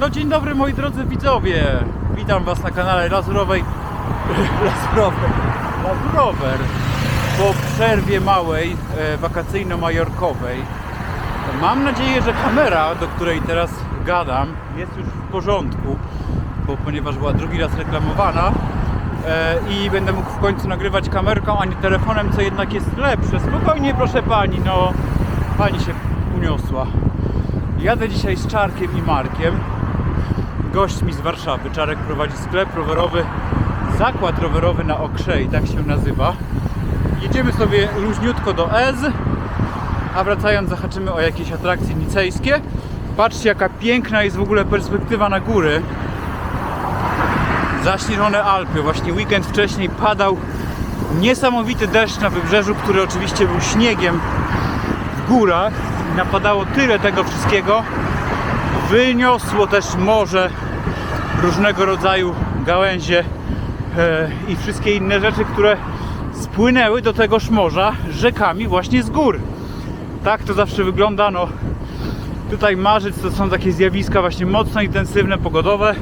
No dzień dobry moi drodzy widzowie. Witam was na kanale Lazurowej. Lazurowej. Lazurower. Po przerwie małej, e, wakacyjno-majorkowej. Mam nadzieję, że kamera, do której teraz gadam, jest już w porządku, bo ponieważ była drugi raz reklamowana e, i będę mógł w końcu nagrywać kamerką, a nie telefonem, co jednak jest lepsze. Spokojnie, proszę pani, no pani się uniosła. Jadę dzisiaj z Czarkiem i Markiem, gośćmi z Warszawy. Czarek prowadzi sklep rowerowy, zakład rowerowy na Okrzei, tak się nazywa. Jedziemy sobie luźniutko do Ez, a wracając zahaczymy o jakieś atrakcje nicejskie. Patrzcie jaka piękna jest w ogóle perspektywa na góry. Zaśnieżone Alpy. Właśnie weekend wcześniej padał niesamowity deszcz na wybrzeżu, który oczywiście był śniegiem w górach. Napadało tyle tego wszystkiego. Wyniosło też morze, różnego rodzaju gałęzie e, i wszystkie inne rzeczy, które spłynęły do tegoż morza rzekami właśnie z gór. Tak to zawsze wygląda. No, tutaj marzec to są takie zjawiska właśnie mocno intensywne, pogodowe.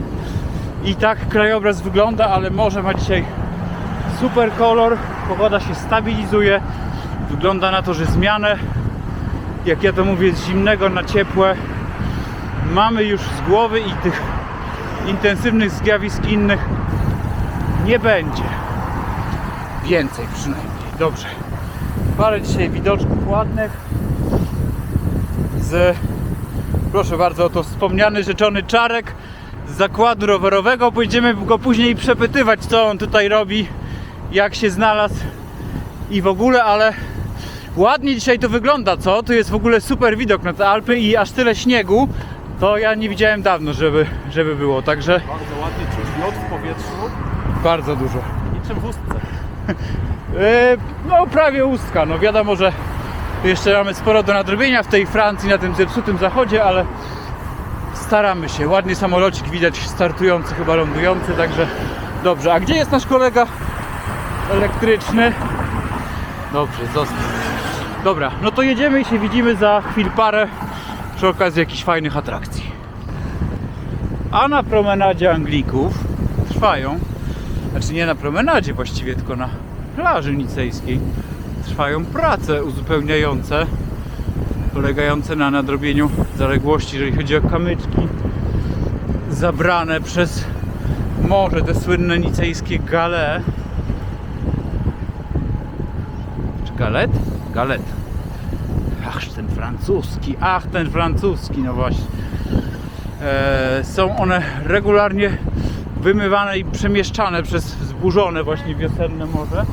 I tak krajobraz wygląda, ale morze ma dzisiaj super kolor, pogoda się stabilizuje. Wygląda na to, że zmianę, jak ja to mówię, z zimnego na ciepłe mamy już z głowy i tych intensywnych zjawisk innych nie będzie. Więcej przynajmniej. Dobrze. Parę dzisiaj widoczków ładnych z proszę bardzo, to wspomniany rzeczony Czarek z zakładu rowerowego. Będziemy go później przepytywać, co on tutaj robi, jak się znalazł i w ogóle, ale ładnie dzisiaj to wygląda, co? Tu jest w ogóle super widok na te Alpy i aż tyle śniegu, to ja nie widziałem dawno, żeby, żeby było, także Bardzo ładnie czuć miód w powietrzu. bardzo dużo. Niczym w ustce. E, No prawie ustka, no wiadomo, że jeszcze mamy sporo do nadrobienia w tej Francji, na tym zepsutym zachodzie, ale staramy się. Ładnie samolocik widać startujący, chyba lądujący, także dobrze. A gdzie jest nasz kolega elektryczny? Dobrze, został. Dobra, no to jedziemy i się widzimy za chwil parę przy okazji jakichś fajnych atrakcji. A na promenadzie Anglików trwają znaczy nie na promenadzie właściwie, tylko na plaży nicejskiej trwają prace uzupełniające polegające na nadrobieniu zaległości, jeżeli chodzi o kamyczki zabrane przez morze, te słynne nicejskie gale. Czy galet? Galet. Ach ten francuski, ach ten francuski, no właśnie są one regularnie wymywane i przemieszczane przez zburzone właśnie wiosenne morze.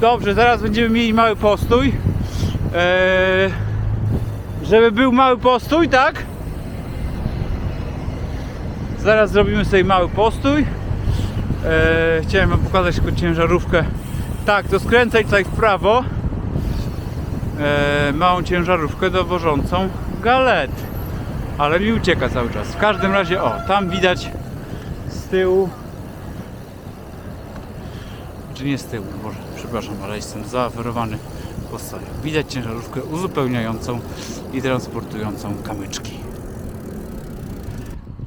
Dobrze, zaraz będziemy mieli mały postój. Eee, żeby był mały postój, tak? Zaraz zrobimy sobie mały postój. Eee, chciałem Wam pokazać tylko ciężarówkę. Tak, to skręcaj tutaj w prawo. Eee, małą ciężarówkę dowożącą galet ale mi ucieka cały czas. W każdym razie, o, tam widać z tyłu. Czy nie z tyłu, przepraszam, ale jestem zaaferowany po sobie. Widać ciężarówkę uzupełniającą i transportującą kamyczki.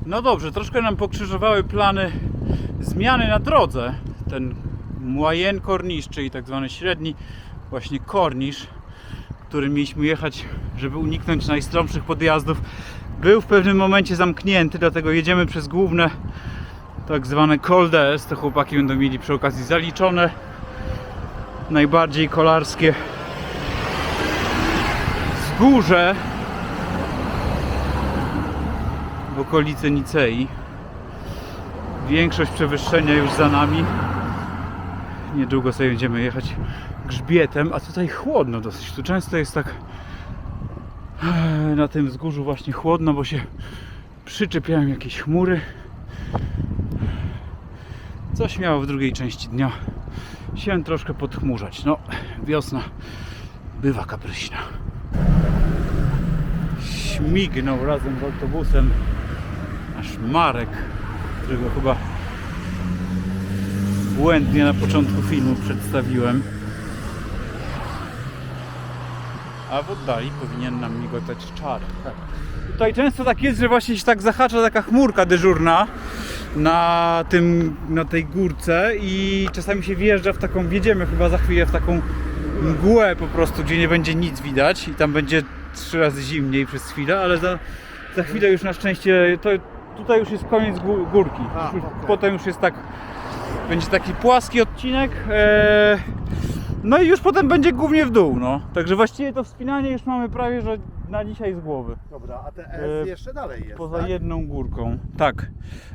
No dobrze, troszkę nam pokrzyżowały plany zmiany na drodze. Ten Moyen Corniche, czyli tak zwany średni właśnie kornisz, którym mieliśmy jechać, żeby uniknąć najstromszych podjazdów, był w pewnym momencie zamknięty, dlatego jedziemy przez główne tak zwane Coldes. To chłopaki będą mieli przy okazji zaliczone. Najbardziej kolarskie wzgórze w okolicy Nicei. Większość przewyższenia już za nami. Niedługo sobie będziemy jechać grzbietem, a tutaj chłodno dosyć. Tu często jest tak na tym wzgórzu właśnie chłodno, bo się przyczepiają jakieś chmury. Coś miało w drugiej części dnia się troszkę podchmurzać. No, wiosna bywa kapryśna. Śmignął razem z autobusem nasz Marek, którego chyba błędnie na początku filmu przedstawiłem. A w oddali powinien nam migotać czarek. Tutaj często tak jest, że właśnie się tak zahacza taka chmurka dyżurna na tym, na tej górce i czasami się wjeżdża w taką, wjedziemy chyba za chwilę w taką mgłę po prostu, gdzie nie będzie nic widać i tam będzie trzy razy zimniej przez chwilę, ale za, za chwilę już na szczęście, to, tutaj już jest koniec gó- górki. A, Już- okej. Potem już jest tak, będzie taki płaski odcinek. E, no i już potem będzie głównie w dół, no. Także właściwie to wspinanie już mamy prawie, że na dzisiaj z głowy. Dobra, a te E, S jeszcze dalej jest, Poza tak? jedną górką. Tak.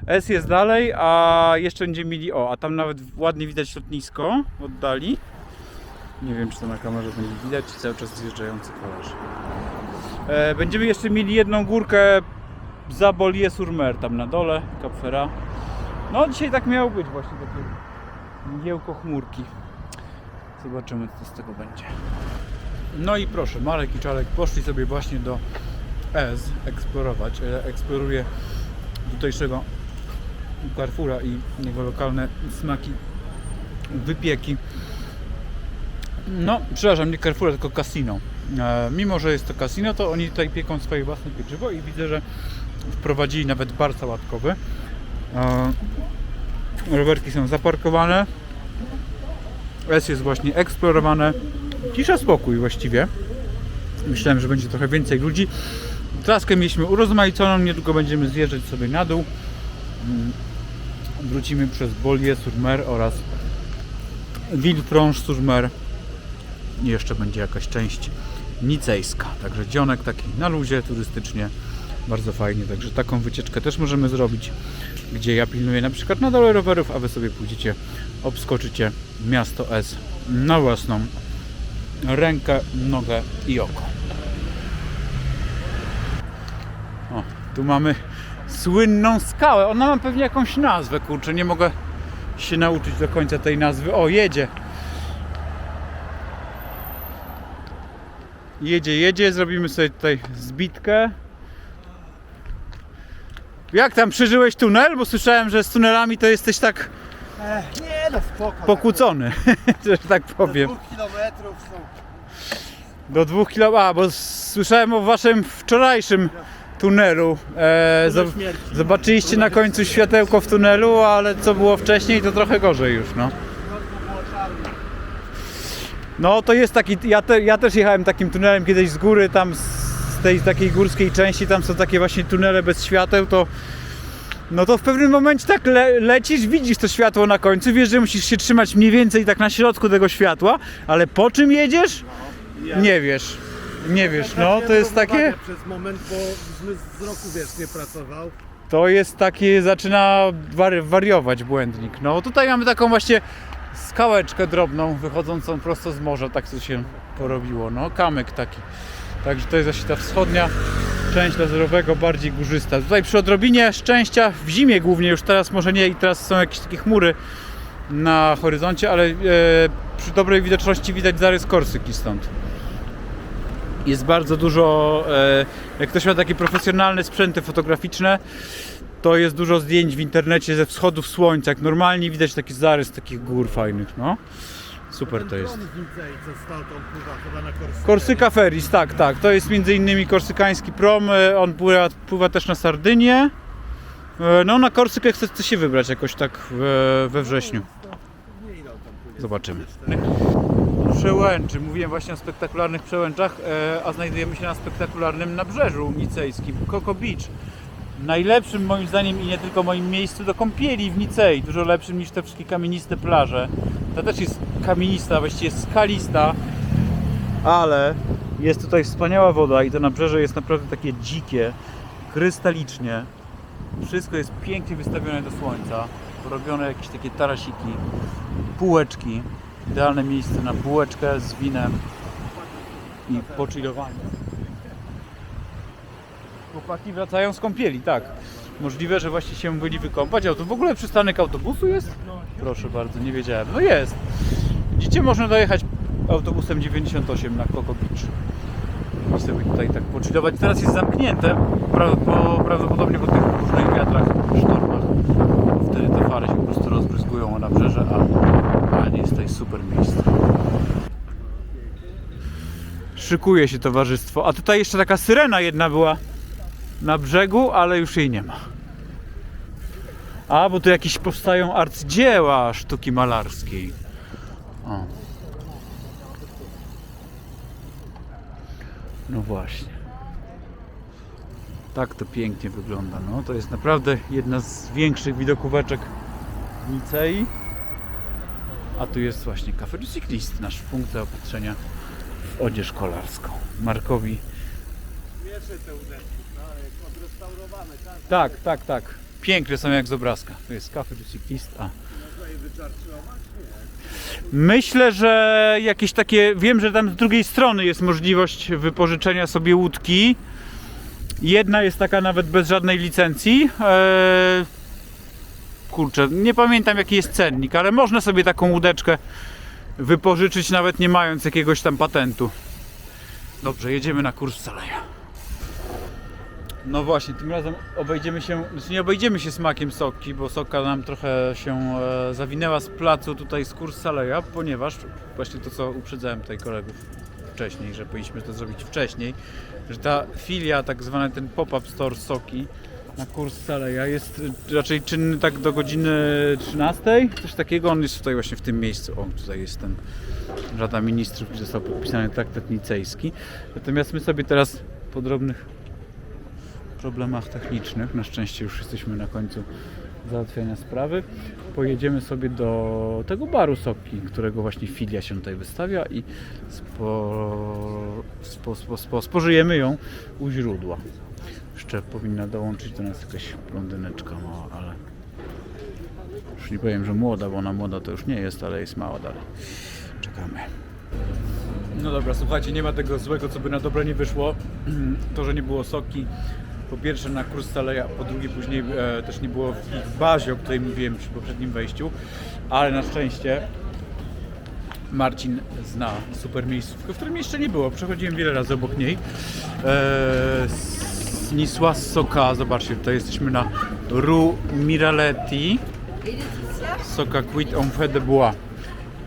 S jest dalej, a jeszcze będziemy mieli. O, a tam nawet ładnie widać lotnisko w oddali. Nie wiem, czy to na kamerze będzie widać, czy cały czas zjeżdżający kolarz. E, będziemy jeszcze mieli jedną górkę za Bolie sur Mer, tam na dole, Kapfera. No, dzisiaj tak miało być, właśnie takie mgiełko chmurki. Zobaczymy, co z tego będzie. No i proszę, Marek i Czarek poszli sobie właśnie do S eksplorować. E, Eksploruje tutejszego Carrefoura i jego lokalne smaki, wypieki. No, przepraszam, nie Carrefoura, tylko Casino. E, mimo, że jest to Casino, to oni tutaj pieką swoje własne pieczywo i widzę, że wprowadzili nawet bar sałatkowy. E, rowerki są zaparkowane. S jest właśnie eksplorowane. Cisza, spokój właściwie. Myślałem, że będzie trochę więcej ludzi. Traskę mieliśmy urozmaiconą, niedługo będziemy zjeżdżać sobie na dół. Mm, Wrócimy przez Bolie-sur-Mer oraz Villefranche-sur-Mer. I jeszcze będzie jakaś część nicejska. Także dzionek taki na luzie turystycznie. Bardzo fajnie, także taką wycieczkę też możemy zrobić, gdzie ja pilnuję na przykład na dole rowerów, a wy sobie pójdziecie, obskoczycie miasto S na własną rękę, nogę i oko. O, tu mamy słynną skałę. Ona ma pewnie jakąś nazwę, kurczę, nie mogę się nauczyć do końca tej nazwy. O, jedzie. Jedzie, jedzie, zrobimy sobie tutaj zbitkę. Jak tam przeżyłeś tunel? Bo słyszałem, że z tunelami to jesteś tak Ech, nie no, spoko. pokłócony, że tak Tak, do powiem. dwóch kilometrów są. Do dwóch kilo. A, bo słyszałem o waszym wczorajszym tunelu. E, zob- śmierci. zobaczyliście na końcu światełko w tunelu, ale co było wcześniej, to trochę gorzej już, no. No to jest taki, ja, te, ja też jechałem takim tunelem kiedyś z góry, tam z, z tej takiej górskiej części, tam są takie właśnie tunele bez świateł, to no to w pewnym momencie tak le, lecisz, widzisz to światło na końcu, wiesz, że musisz się trzymać mniej więcej tak na środku tego światła, ale po czym jedziesz? Nie wiesz. Nie wiesz, no to jest takie, Przez moment, bo zmysł wzroku, wiesz, nie pracował. to jest takie, zaczyna wari- wariować błędnik. No tutaj mamy taką właśnie skałeczkę drobną, wychodzącą prosto z morza, tak to się porobiło, no kamyk taki. Także to jest właśnie ta wschodnia część lazerowego, bardziej górzysta. Tutaj przy odrobinie szczęścia, w zimie głównie, już teraz może nie i teraz są jakieś takie chmury na horyzoncie, ale e, przy dobrej widoczności widać zarys Korsyki stąd. Jest bardzo dużo, e, jak ktoś ma takie profesjonalne sprzęty fotograficzne, to jest dużo zdjęć w internecie ze wschodów słońca. Jak normalnie widać taki zarys takich gór fajnych, no. Super to jest. Ten prom z Nicei, co stał tam pływa chyba na Korsyce. Korsyka Ferris, tak, tak. To jest między innymi korsykański prom. e, On pływa, pływa też na Sardynię. E, No na Korsykę chce, chce się wybrać jakoś tak we, we wrześniu. Zobaczymy. Przełęczy. Mówiłem właśnie o spektakularnych przełęczach, e, a znajdujemy się na spektakularnym nabrzeżu nicejskim, Coco Beach. Najlepszym moim zdaniem i nie tylko moim miejscu do kąpieli w Nicei. Dużo lepszym niż te wszystkie kamieniste plaże. Ta też jest kamienista, właściwie skalista, ale jest tutaj wspaniała woda i to nabrzeże jest naprawdę takie dzikie, krystalicznie. Wszystko jest pięknie wystawione do słońca. Porobione jakieś takie tarasiki, półeczki. Idealne miejsce na bułeczkę z winem i pochillowanie. Chłopaki wracają z kąpieli, tak. Możliwe, że właśnie się byli wykąpać. A tu w ogóle przystanek autobusu jest? Proszę bardzo, nie wiedziałem. No jest. Widzicie, można dojechać autobusem 98 na Coco Beach. I sobie tutaj tak pochillować. Teraz jest zamknięte, prawdopodobnie po tych różnych wiatrach, sztormach. Wtedy te fary się po prostu rozbryzgują o nabrzeże, a, a nie jest tutaj super miejsce. Szykuje się towarzystwo. A tutaj jeszcze taka syrena jedna była na brzegu, ale już jej nie ma. A, bo tu jakieś powstają arcydzieła sztuki malarskiej. O. No właśnie. Tak to pięknie wygląda. No, to jest naprawdę jedna z większych widokóweczek Nicei. A tu jest właśnie Cafe du Cyclist, nasz punkt zaopatrzenia w odzież szkolarską. Markowi. Te udeczki, tak, Tak, tak. Piękne są jak z obrazka. Tu jest Cafe du Cyclist, a można je wyczarczować? Myślę, że jakieś takie. Wiem, że tam z drugiej strony jest możliwość wypożyczenia sobie łódki. Jedna jest taka nawet bez żadnej licencji. Eee, kurczę, nie pamiętam jaki jest cennik, ale można sobie taką łódeczkę wypożyczyć nawet nie mając jakiegoś tam patentu. Dobrze, jedziemy na kurs Saleja. No właśnie, tym razem obejdziemy się, znaczy nie obejdziemy się smakiem Sokki, bo Soka nam trochę się e, zawinęła z placu tutaj z kurs Saleja, ponieważ właśnie to co uprzedzałem tutaj kolegów wcześniej, że powinniśmy to zrobić wcześniej, że ta filia, tak zwany ten pop-up store Soki na kurs Saleja jest e, raczej czynny tak do godziny 13, coś takiego, on jest tutaj właśnie w tym miejscu, o tutaj jest ten Rada Ministrów, gdzie został podpisany traktat nicejski, natomiast my sobie teraz po drobnych problemach technicznych. Na szczęście już jesteśmy na końcu załatwiania sprawy. Pojedziemy sobie do tego baru Soki, którego właśnie filia się tutaj wystawia i spo, spo, spo, spo, spożyjemy ją u źródła. Jeszcze powinna dołączyć do nas jakaś blondyneczka mała, ale już nie powiem, że młoda, bo ona młoda to już nie jest, ale jest mała dalej. Czekamy. No dobra, słuchajcie, nie ma tego złego, co by na dobre nie wyszło. To, że nie było soki, po pierwsze na kurs Saleja, po drugie później e, też nie było w ich bazie, o której mówiłem przy poprzednim wejściu, ale na szczęście Marcin zna super miejscówkę, w którym jeszcze nie było. Przechodziłem wiele razy obok niej. E, Nisła Soka, zobaczcie, tutaj jesteśmy na Rue Miraletti. Soka Quid en fait de bois.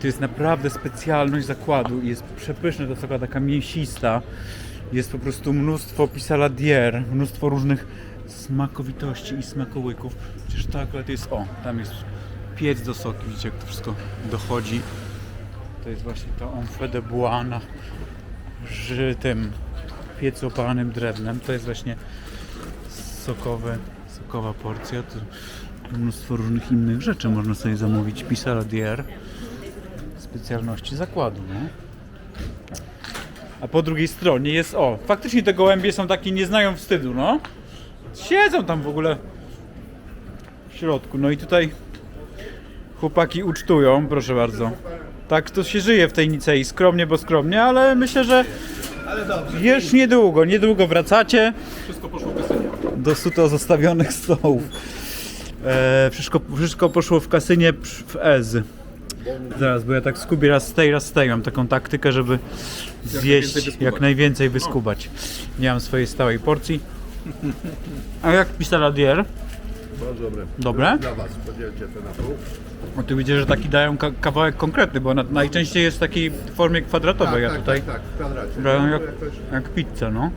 To jest naprawdę specjalność zakładu jest przepyszna ta soka, taka mięsista. Jest po prostu mnóstwo pisaladier, mnóstwo różnych smakowitości i smakołyków. Przecież to akurat jest, o, tam jest piec do soki, widzicie jak to wszystko dochodzi. To jest właśnie to en fait de bois na tym piecu opalanym drewnem. To jest właśnie sokowy, sokowa porcja. Tu mnóstwo różnych innych rzeczy można sobie zamówić. Pisaladier specjalności zakładu, nie? A po drugiej stronie jest, o, faktycznie te gołębie są takie, nie znają wstydu, no. Siedzą tam w ogóle w środku, no i tutaj chłopaki ucztują, proszę bardzo. Tak to się żyje w tej Nicei, skromnie, bo skromnie, ale myślę, że Ale dobrze. już niedługo, niedługo wracacie. Wszystko poszło w kasynie. Do suto zostawionych stołów. E, wszystko, wszystko poszło w kasynie w Ez. Zaraz, bo ja tak skubię raz z tej, raz z tej. Mam taką taktykę, żeby zjeść jak najwięcej wyskubać. Nie mam swojej stałej porcji. A jak pisaladier? Bardzo dobre. Dobre? Dla was, podzielcie to na pół. O, tu widzę, że taki dają ka- kawałek konkretny, bo na, najczęściej jest w takiej formie kwadratowej, tak, a tutaj tak, tak, w kwadracie. No, jak, jakoś, jak pizzę, no.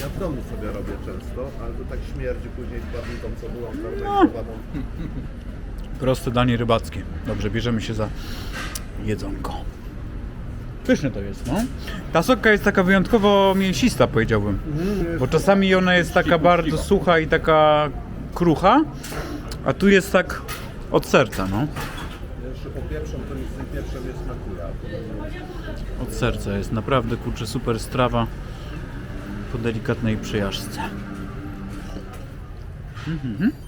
ja w domu sobie robię często, ale to tak śmierdzi później płatniką, co byłą fermentowaną. Proste danie rybackie. Dobrze, bierzemy się za jedzonko. Pyszne to jest, no. Ta sokka jest taka wyjątkowo mięsista, powiedziałbym. Bo czasami ona jest taka bardzo sucha i taka krucha, a tu jest tak od serca, no. Od serca jest naprawdę, kurczę, super strawa po delikatnej przejażdżce. Mhm.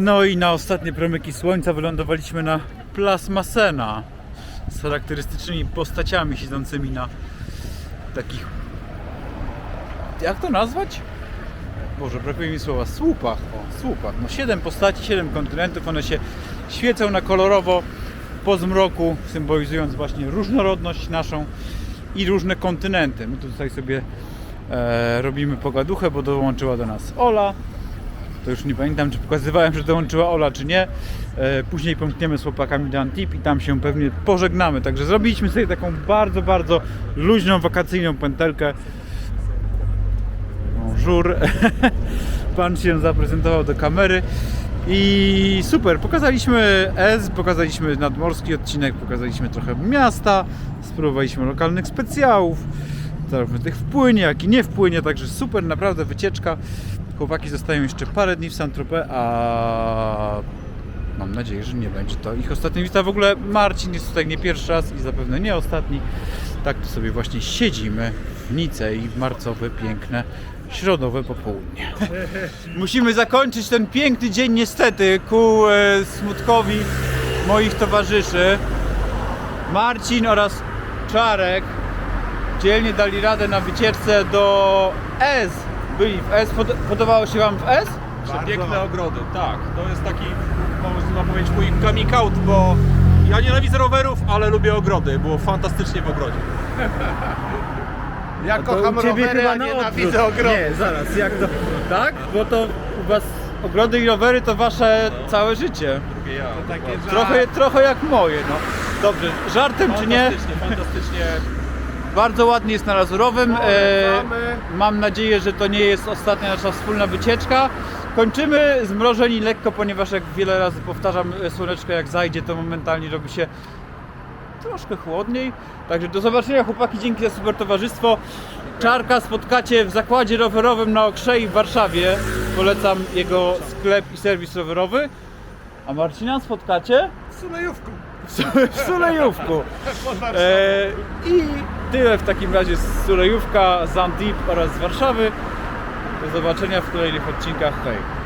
No i na ostatnie promyki słońca wylądowaliśmy na Place Massena z charakterystycznymi postaciami siedzącymi na takich... Jak to nazwać? Boże, brakuje mi słowa. Słupach. O, słupach. No siedem postaci, siedem kontynentów. One się świecą na kolorowo po zmroku, symbolizując właśnie różnorodność naszą i różne kontynenty. My tutaj sobie e, robimy pogaduchę, bo dołączyła do nas Ola. To już nie pamiętam, czy pokazywałem, że dołączyła Ola, czy nie. E, Później pomkniemy z chłopakami do Antip i tam się pewnie pożegnamy. Także zrobiliśmy sobie taką bardzo, bardzo luźną, wakacyjną pętelkę. Bonjour. Pan się zaprezentował do kamery. I super, pokazaliśmy S, pokazaliśmy nadmorski odcinek, pokazaliśmy trochę miasta, spróbowaliśmy lokalnych specjałów, zarówno tych wpłynie, jak i nie wpłynie, także super, naprawdę wycieczka. Chłopaki zostają jeszcze parę dni w Saint-Tropez, a mam nadzieję, że nie będzie to ich ostatnia wizyta. W ogóle Marcin jest tutaj nie pierwszy raz i zapewne nie ostatni. Tak tu sobie właśnie siedzimy w Nicei w marcowe, piękne, środowe popołudnie. Musimy zakończyć ten piękny dzień niestety ku e, smutkowi moich towarzyszy. Marcin oraz Czarek dzielnie dali radę na wycieczce do S. Byli w S. Pod- Podobało się Wam w S? Przepiękne ogrody, tak. To jest taki, można powiedzieć, mój coming out, bo ja nienawidzę rowerów, ale lubię ogrody. Było fantastycznie w ogrodzie. Ja kocham rowery, a nienawidzę ogrody. Nie, zaraz, jak to? Tak? Bo to u Was ogrody i rowery to Wasze całe życie. Drugie ja. Takie żart. Trochę, trochę jak moje, no. Dobrze, żartem czy nie? Fantastycznie, fantastycznie. Bardzo ładnie jest na Lazurowym. E, Polecamy. mam nadzieję, że to nie jest ostatnia nasza wspólna wycieczka. Kończymy zmrożeni lekko, ponieważ jak wiele razy powtarzam, e, słoneczko jak zajdzie, to momentalnie robi się troszkę chłodniej. Także do zobaczenia chłopaki, dzięki za super towarzystwo. Czarka spotkacie w zakładzie rowerowym na Okrzei w Warszawie. Polecam jego sklep i serwis rowerowy. A Marcina spotkacie? Sulejówką. W Sulejówku. E, I tyle w takim razie z Sulejówka, z Antip oraz z Warszawy. Do zobaczenia w kolejnych odcinkach. Hej!